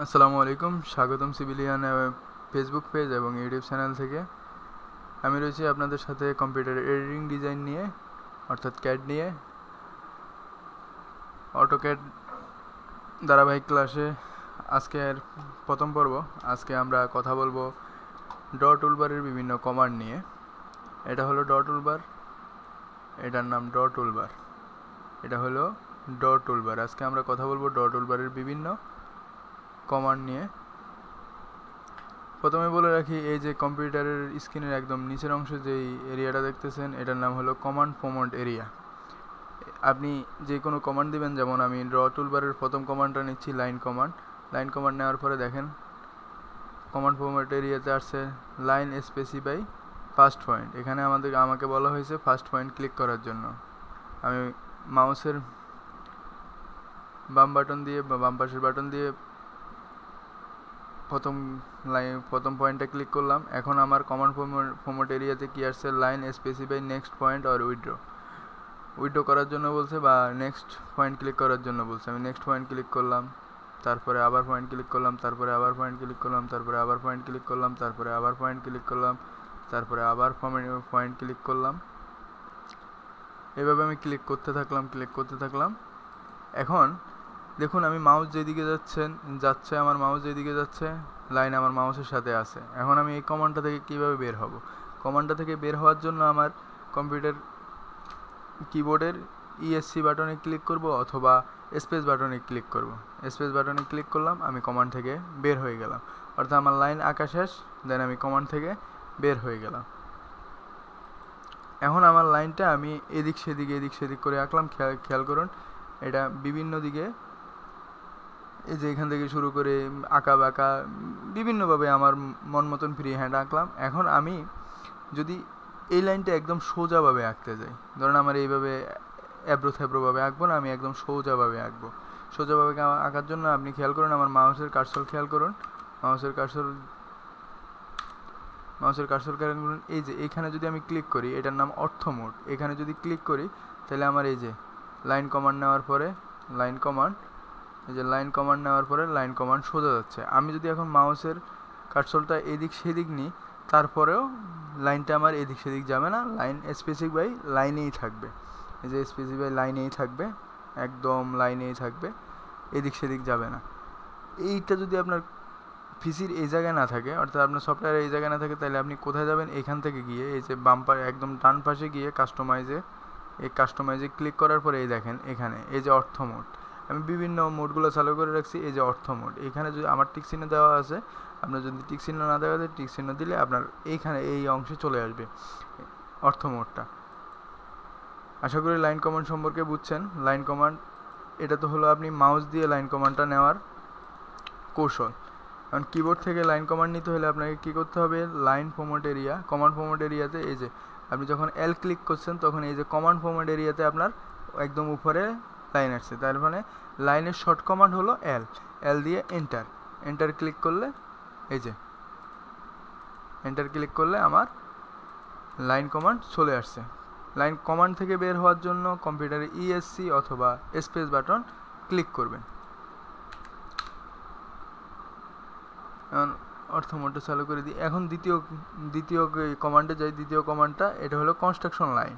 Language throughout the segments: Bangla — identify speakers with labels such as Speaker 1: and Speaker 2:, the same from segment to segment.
Speaker 1: আসসালামু আলাইকুম, স্বাগতম সিভিলিয়ান ফেসবুক পেজ এবং ইউটিউব চ্যানেল থেকে। আমি রয়েছি আপনাদের সাথে কম্পিউটার এডিটিং ডিজাইন নিয়ে, অর্থাৎ ক্যাড নিয়ে। অটো ক্যাড ধারাবাহিক ক্লাসে আজকের প্রথম পর্ব। আজকে আমরা কথা বলব ড টুলবারের বিভিন্ন কমান্ড নিয়ে। এটা হলো ড টুলবার, এটার নাম ড টুলবার। এটা হলো ড টুলবার। আজকে আমরা কথা বলব ড টুলবারের বিভিন্ন কমান্ড নিয়ে। প্রথমে বলে রাখি, এই যে কম্পিউটারের স্ক্রিনের একদম নিচের অংশে যেই এরিয়াটা দেখতেছেন, এটার নাম হলো কমান্ড ফোমন্ট এরিয়া আপনি যে কোনো কমান্ড দিবেন, যেমন আমি ড্র টুলবারের প্রথম কমান্ডটা নিচ্ছি লাইন কমান্ড লাইন কমান্ড নেওয়ার পরে দেখেন কমান্ড ফোমন্ট এরিয়াতে আসছে লাইন স্পেসিফাই ফার্স্ট পয়েন্ট এখানে আমাদের, আমাকে বলা হয়েছে ফার্স্ট পয়েন্ট ক্লিক করার জন্য। আমি মাউসের বাম বাটন দিয়ে বা বাম পাশের বাটন দিয়ে প্রথম লাইন প্রথম পয়েন্টে ক্লিক করলাম। এখন আমার কমন ফোমোট এরিয়াতে কি আসছে? লাইন স্পেসিফাই নেক্সট পয়েন্ট আর উইড্রো উইড্রো করার জন্য বলছে বা নেক্সট পয়েন্ট ক্লিক করার জন্য বলছে। আমি নেক্সট পয়েন্ট ক্লিক করলাম, তারপরে আবার পয়েন্ট ক্লিক করলাম, তারপরে আবার পয়েন্ট ক্লিক করলাম, তারপরে আবার পয়েন্ট ক্লিক করলাম, তারপরে আবার পয়েন্ট ক্লিক করলাম, তারপরে আবার পয়েন্ট ক্লিক করলাম। এভাবে আমি ক্লিক করতে থাকলাম ক্লিক করতে থাকলাম। এখন দেখুন, আমি মাউস যেদিকে যাচ্ছেন, যাচ্ছে আমার মাউস যেদিকে যাচ্ছে, লাইন আমার মাউসের সাথে আছে। এখন আমি এই কমান্ডটা থেকে কীভাবে বের হব? কমান্ডটা থেকে বের হওয়ার জন্য আমার কম্পিউটার কিবোর্ডের ইএসসি বাটনে ক্লিক করব অথবা স্পেস বাটনে ক্লিক করব। স্পেস বাটনে ক্লিক করলাম, আমি কমান্ড থেকে বের হয়ে গেলাম। অর্থাৎ আমার লাইন আঁকা শেষ দেন আমি কমান্ড থেকে বের হয়ে গেলাম। এখন আমার লাইনটা আমি এদিক সেদিক এদিক সেদিক করে আঁকলাম। খেয়াল খেয়াল করুন, এটা বিভিন্ন দিকে এই যে এখান থেকে শুরু করে আঁকা বাঁকা, বিভিন্নভাবে আমার মন মতন ফ্রি হ্যান্ড আঁকলাম। এখন আমি যদি এই লাইনটা একদম সোজাভাবে আঁকতে যাই, ধরেন আমার এইভাবে অ্যাব্রো থ্যাব্রোভাবে আঁকবো না, আমি একদম সোজাভাবে আঁকবো। সোজাভাবে আঁকার জন্য আপনি খেয়াল করুন, আমার মাউসের কার্সল খেয়াল করুন। মাউসের কার্সল মাউসের কার্সল খেয়াল করুন। এই যে এখানে যদি আমি ক্লিক করি, এটার নাম অর্থ মোড এখানে যদি ক্লিক করি, তাহলে আমার এই যে লাইন কমান্ড নেওয়ার পরে, লাইন কমান্ড এই যে লাইন কমান্ড নেওয়ার পরে লাইন কমান্ড সোজা যাচ্ছে। আমি যদি এখন মাউসের কাটসলটা এদিক সেদিক নিই, তারপরেও লাইনটা আমার এদিক সেদিক যাবে না। লাইন স্পেসিক বাই লাইনেই থাকবে। এই যে স্পেসিক বাই লাইনেই থাকবে, একদম লাইনেই থাকবে, এদিক সেদিক যাবে না। এইটা যদি আপনার পিসির এই জায়গায় না থাকে, অর্থাৎ আপনার সফটওয়্যার এই জায়গায় না থাকে, তাহলে আপনি কোথায় যাবেন? এখান থেকে গিয়ে এই যে বাম্পার একদম ডান পাশে গিয়ে কাস্টমাইজে এই কাস্টমাইজে ক্লিক করার পরে এই দেখেন, এখানে এই যে অর্থ মোড আমি বিভিন্ন মোডগুলো চালু করে রাখছি, এই যে অর্থ মোড। এখানে যদি আমার টিক চিহ্ন দেওয়া আছে, আপনার যদি টিক চিহ্ন না দেওয়া যায় টিক চিহ্ন দিলে আপনার এইখানে এই অংশে চলে আসবে, অর্থ মোডটা। আশা করি লাইন কমান্ড সম্পর্কে বুঝছেন। লাইন কমান্ড, এটা তো হলো আপনি মাউস দিয়ে লাইন কমান্ডটা নেওয়ার কৌশল। কারণ কিবোর্ড থেকে লাইন কমান্ড নিতে হলে আপনাকে কী করতে হবে? Line format area command format এরিয়াতে এই যে, আপনি যখন এল ক্লিক করছেন, তখন এই যে কমান্ড ফোমোট এরিয়াতে আপনার একদম উপরে লাইন আসছে, তার মানে লাইনের শর্ট কমান্ড হলো এল এল দিয়ে এন্টার এন্টার ক্লিক করলে এই যে এন্টার ক্লিক করলে আমার লাইন কমান্ড চলে আসছে। লাইন কমান্ড থেকে বের হওয়ার জন্য কম্পিউটারে ইএসসি অথবা স্পেস বাটন ক্লিক করবেন। অর্থ মোডটা চালু করে দিই। এখন দ্বিতীয় দ্বিতীয় কমান্ডে যাই, দ্বিতীয় কমান্ডটা, এটা হলো কনস্ট্রাকশন লাইন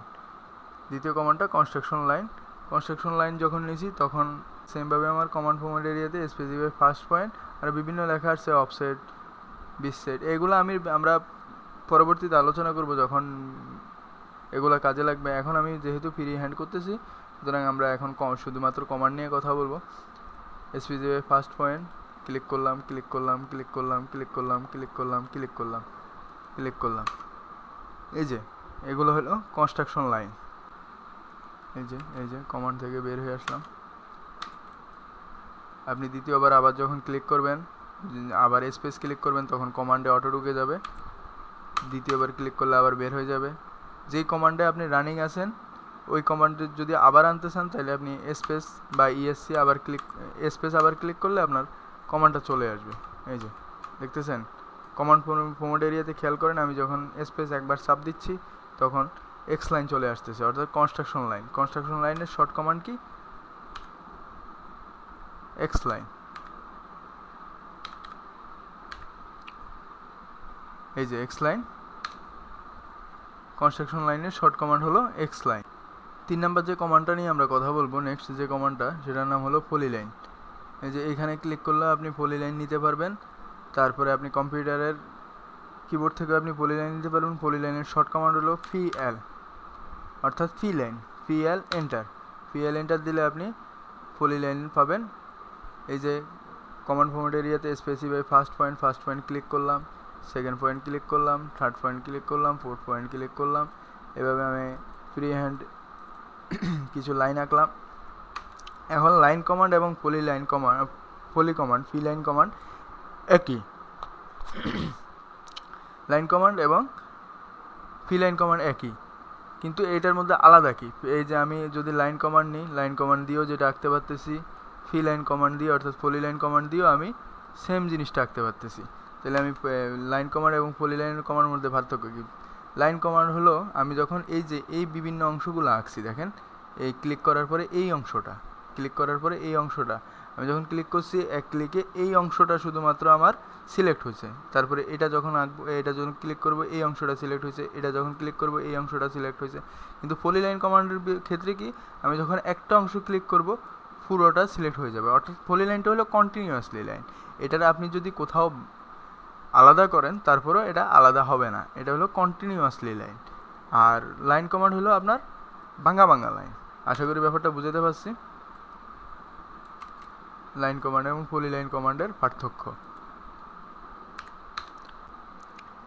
Speaker 1: দ্বিতীয় কমান্ডটা কনস্ট্রাকশন লাইন কনস্ট্রাকশন লাইন যখন নিয়েছি, তখন সেমভাবে আমার কমান্ড ফোমেন্ট এরিয়াতে স্পেসিফাই ফার্স্ট পয়েন্ট আর বিভিন্ন লেখা আসছে অফসেট বিসেট এগুলো আমি, আমরা পরবর্তীতে আলোচনা করব যখন এগুলো কাজে লাগবে। এখন আমি যেহেতু ফ্রি হ্যান্ড করতেছি, সুতরাং আমরা এখন শুধুমাত্র কমান্ড নিয়ে কথা বলব। স্পেসিফাই ফার্স্ট পয়েন্ট ক্লিক করলাম ক্লিক করলাম ক্লিক করলাম ক্লিক করলাম ক্লিক করলাম ক্লিক করলাম ক্লিক করলাম। এই যে, এগুলো হলো কনস্ট্রাকশন লাইন এই যে এই যে কমান্ড থেকে বের হয়ে আসলাম। আপনি দ্বিতীয়বার আবার যখন ক্লিক করবেন, আবার স্পেস ক্লিক করবেন, তখন কমান্ডে অটো ঢুকে যাবে। দ্বিতীয়বার ক্লিক করলে আবার বের হয়ে যাবে। যেই কমান্ডে আপনি রানিং আছেন, ওই কমান্ডে যদি আবার আনতে চান, তাহলে আপনি স্পেস বা ইএসসি আবার ক্লিক স্পেস আবার ক্লিক করলে আপনার কমান্ডটা চলে আসবে। এই যে, দেখতেছেন? কমান্ড ফোমোড এরিয়াতে খেয়াল করেন, আমি যখন স্পেস একবার চাপ দিচ্ছি, তখন এক্স লাইন চলে আসতেছে, অর্থাৎ কনস্ট্রাকশন লাইন কনস্ট্রাকশন লাইনের শর্ট কমান্ড কি? এক্স লাইন এই যে এক্স লাইন কনস্ট্রাকশন লাইনের শর্ট কমান্ড হলো এক্স লাইন তিন নাম্বার যে কমান্ডটা নিয়ে আমরা কথা বলব নেক্সট যে কমান্ডটা সেটার নাম হলো পলি লাইন এই যে এখানে ক্লিক করলে আপনি পলি লাইন নিতে পারবেন। তারপরে আপনি কম্পিউটারের কিবোর্ড থেকে আপনি পলি লাইন নিতে পারবেন। পলি লাইনের শর্ট কমান্ড হলো ফি এল অর্থাৎ P line, P L enter. P L enter দিলে আপনি পলি লাইন পাবেন। এই যে কমান্ড ফর্মেট এরিয়াতে specify first point first point click করলাম সেকেন্ড পয়েন্ট ক্লিক করলাম থার্ড পয়েন্ট ক্লিক করলাম ফোর্থ পয়েন্ট ক্লিক করলাম। এভাবে আমি ফ্রি হ্যান্ড কিছু লাইন আঁকলাম। এখন লাইন কমান্ড এবং polyline command poly command P line command একই। লাইন কমান্ড এবং ফি লাইন কমান্ড একই। কিন্তু এটার মধ্যে আলাদা কি? এই যে আমি যদি লাইন কমান্ড নিই লাইন কমান্ড দিয়েও যেটা আঁকতে পারতেছি ফি লাইন কমান্ড দিয়ে, অর্থাৎ পলি লাইন কমান্ড দিয়েও আমি সেম জিনিসটা আঁকতে পারতেছি। তাহলে আমি লাইন কমান্ড এবং পলি লাইন কমান্ডের মধ্যে পার্থক্য কি? লাইন কমান্ড হলো আমি যখন এই যে এই বিভিন্ন অংশগুলো আঁকছি, দেখেন, এই ক্লিক করার পরে এই অংশটা ক্লিক করার পরে এই অংশটা আমি যখন ক্লিক করছি, এক ক্লিকে এই অংশটা শুধুমাত্র আমার সিলেক্ট হয়েছে। তারপরে এটা যখন আঁকবো, এটা যখন ক্লিক করব, এই অংশটা সিলেক্ট হয়েছে। এটা যখন ক্লিক করব, এই অংশটা সিলেক্ট হয়েছে। কিন্তু পলি লাইন কমান্ডের ক্ষেত্রে কি, আমি যখন একটা অংশ ক্লিক করব, পুরোটা সিলেক্ট হয়ে যাবে। অর্থাৎ পলি লাইনটা হলো কন্টিনিউয়াসলি লাইন এটার আপনি যদি কোথাও আলাদা করেন, তারপরেও এটা আলাদা হবে না। এটা হলো কন্টিনিউয়াসলি লাইন আর লাইন কমান্ড হলো আপনার ভাঙ্গা ভাঙ্গা লাইন আশা করি ব্যাপারটা বুঝতে পারছি। লাইন কমান্ড এবং পলি লাইন কমান্ডের পার্থক্য।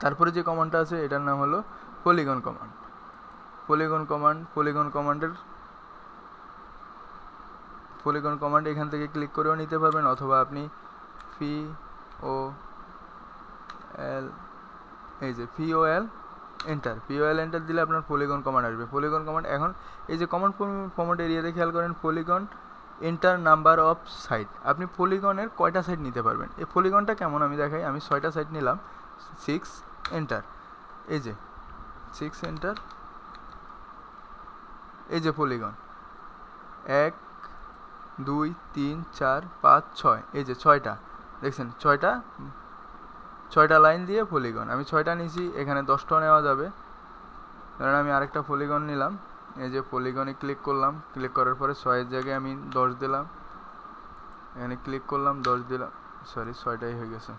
Speaker 1: তারপরে যে কমান্ডটা আছে, এটার নাম হলো polygon command polygon command polygon কমান্ডের পলিগন কমান্ড এখান থেকে ক্লিক করেও নিতে পারবেন, অথবা আপনি ফি ও এল এই যে P O L enter P O L enter দিলে আপনার পলিগন কমান্ড আসবে। পলিগন কমান্ড এখন এই যে কমান্ড ফর্মেট এরিয়াতে খেয়াল করেন polygon enter number of sides আপনি পলিগনের কয়টা সাইট নিতে পারবেন? এই পলিগনটা কেমন আমি দেখাই। আমি ছয়টা সাইট নিলাম। সিক্স এন্টার এই যে সিক্স এন্টার এই যে পলিগন এক, দুই, তিন, চার, পাঁচ, ছয়। এই যে ছয়টা। দেখছেন, ছয়টা ছয়টা লাইন দিয়ে পলিগন আমি ছয়টা নিছি এখানে দশটাও নেওয়া যাবে। ধরেন আমি আরেকটা পলিগন নিলাম। এই যে পলিগনে ক্লিক করলাম ক্লিক করার পরে ছয়ের জায়গায় আমি দশ দিলাম। এখানে ক্লিক করলাম, দশ দিলাম। সরি ছয়টাই হয়ে গেছে।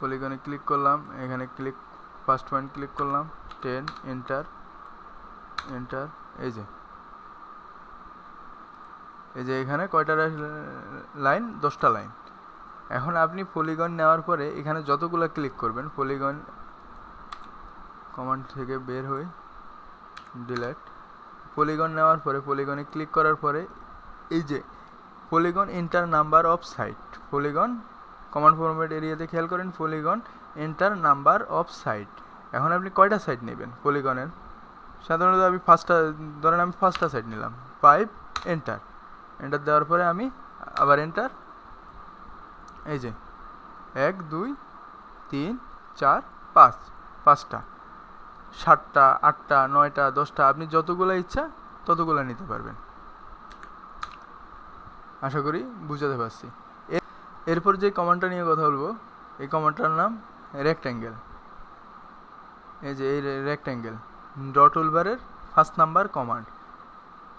Speaker 1: পলিগনে ক্লিক করলাম, এখানে ক্লিক ফার্স্ট পয়েন্ট ক্লিক করলাম টেন এন্টার এন্টার এই যে। এই যে এখানে কয়টা লাইন দশটা লাইন এখন আপনি পলিগন নেওয়ার পরে এখানে যতগুলো ক্লিক করবেন পলিগন কমান্ড থেকে বের হই ডিলেট পলিগন নেওয়ার পরে পলিগনে ক্লিক করার পরে, এই যে polygon enter number of sides polygon command format এরিয়াতে খেয়াল করেন polygon enter number of sides এখন আপনি কয়টা সাইট নেবেন পলিগনের সাধারণত আমি ফার্স্টটা ধরেন আমি ফার্স্টটা সাইট নিলাম। ফাইভ এন্টার এন্টার দেওয়ার পরে আমি আবার এন্টার এই যে, এক, দুই, তিন, চার, পাঁচ। পাঁচটা। সাতটা, আটটা, নয়টা, দশটা, আপনি যতগুলো ইচ্ছা ততগুলো নিতে পারবেন। আশা করি বুঝাতে পারছি। এরপর যে কমান্ডটা নিয়ে কথা বলব, এই কমান্ডটার নাম রেক্ট্যাঙ্গেল এই যে, এই রেক্ট্যাঙ্গেল ডট উলবারের ফার্স্ট নাম্বার কমান্ড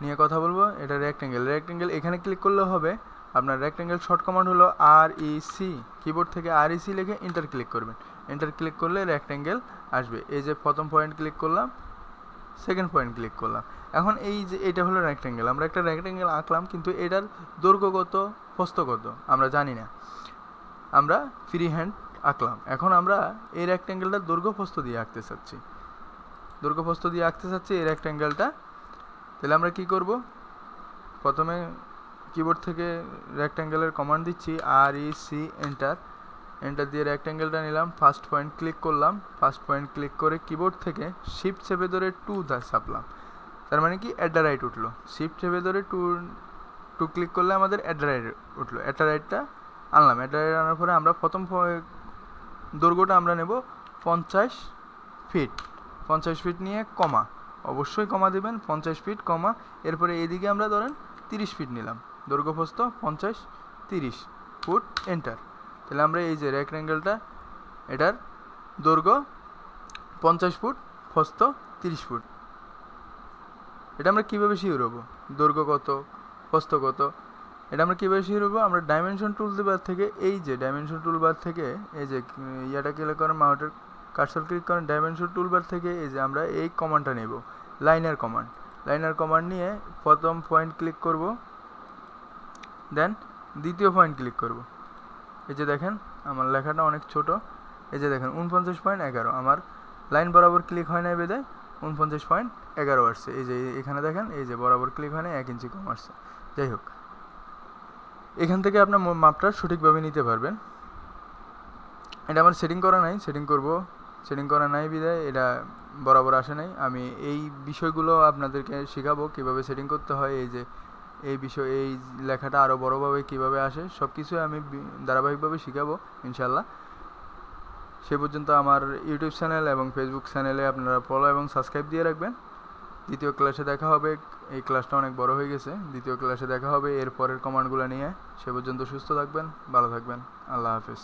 Speaker 1: নিয়ে কথা বলব, এটা রেক্ট্যাঙ্গেল রেক্ট্যাঙ্গেল এখানে ক্লিক করলে হবে, আপনার রেক্ট্যাঙ্গেল শর্ট কমান্ড হলো আর ই সি কিবোর্ড থেকে আর ই সি লিখে ইন্টার ক্লিক করবেন। এন্টার ক্লিক করলে রেক্ট্যাঙ্গেল আসবে। এই যে প্রথম পয়েন্ট ক্লিক করলাম সেকেন্ড পয়েন্ট ক্লিক করলাম। এখন এই যে এটা হলো রেক্ট্যাঙ্গেল আমরা একটা রেক্ট্যাঙ্গেল আঁকলাম, কিন্তু এটার দৈর্ঘ্য কত আমরা জানি না। আমরা ফ্রি হ্যান্ড আঁকলাম। এখন আমরা এই রেক্ট্যাঙ্গেলটা দৈর্ঘ্য প্রস্থ দিয়ে আঁকতে চাচ্ছি। দৈর্ঘ্য দিয়ে আঁকতে চাচ্ছি এই রেক্ট্যাঙ্গেলটা তাহলে আমরা কি করব? প্রথমে কিবোর্ড থেকে রেক্ট্যাঙ্গেলের কমান্ড দিচ্ছি R E C enter enter দিয়ে রেক্ট্যাঙ্গেলটা নিলাম ফার্স্ট পয়েন্ট ক্লিক করলাম ফার্স্ট পয়েন্ট ক্লিক করে কিবোর্ড থেকে শিফট চেপে ধরে টু চাপলাম তার মানে কি? অ্যাট দ্য রাইট উঠল। শিফট চেপে ধরে টু টু ক্লিক করলে আমাদের অ্যাট দ্য রাইট উঠল। অ্যাট দ্য রাইটটা আনলাম। অ্যাট দ্য রাইট আনার পরে আমরা প্রথম দৈর্ঘ্যটা আমরা নেব পঞ্চাশ ফিট পঞ্চাশ ফিট নিয়ে কমা অবশ্যই কমা দেবেন, পঞ্চাশ ফিট কমা এরপরে এদিকে আমরা ধরেন তিরিশ ফিট নিলাম। দৈর্ঘ্যপ্রস্থ পঞ্চাশ তিরিশ ফুট এন্টার তাহলে আমরা এই যে রেক্ট্যাঙ্গেলটা এটার দৈর্ঘ্য পঞ্চাশ ফুট ফস্ত তিরিশ ফুট। এটা আমরা কীভাবে শিওর হব? দৈর্ঘ্য কত, প্রস্থ কত? এটা আমরা কীভাবে হব? আমরা ডাইমেনশন টুলবার থেকে, এই যে ডাইমেনশন টুলবার থেকে, এই যে ইয়াটা ক্লিক করেন মাউন্টের কার্সর ক্লিক করেন ডাইমেনশন টুলবার থেকে, এই যে আমরা এই কমান্ডটা নেব লাইনার কমান্ড লাইনার কমান্ড নিয়ে প্রথম পয়েন্ট ক্লিক করব দেন দ্বিতীয় পয়েন্ট ক্লিক করব। এই যে দেখেন, আমার লেখাটা অনেক ছোট। এই যে দেখেন উনপঞ্চাশ পয়েন্ট এগারো। আমার লাইন বরাবর ক্লিক হয় নাই বেদে উনপঞ্চাশ পয়েন্ট এগারো আসছে। এই যে এখানে দেখেন, এই যে বরাবর ক্লিক হয় না এক ইঞ্চি কম আসছে। যাই হোক, এখান থেকে আপনার মাপটা সঠিকভাবে নিতে পারবেন। এটা আমার সেটিং করা নাই সেটিং করব। সেটিং করা নাই বিদায় এটা বরাবর আসে নাই। আমি এই বিষয়গুলো আপনাদেরকে শেখাবো, কীভাবে সেটিং করতে হয়। এই যে এই বিষয়, এই লেখাটা আরও বড়োভাবে কীভাবে আসে সব কিছুই আমি ধারাবাহিকভাবে শিখাবো ইনশাল্লাহ সে পর্যন্ত আমার ইউটিউব চ্যানেল এবং ফেসবুক চ্যানেলে আপনারা ফলো এবং সাবস্ক্রাইব দিয়ে রাখবেন। দ্বিতীয় ক্লাসে দেখা হবে, এই ক্লাসটা অনেক বড় হয়ে গেছে। দ্বিতীয় ক্লাসে দেখা হবে এর পরের কমান্ডগুলো নিয়ে। সে পর্যন্ত সুস্থ থাকবেন, ভালো থাকবেন। আল্লাহ হাফেজ।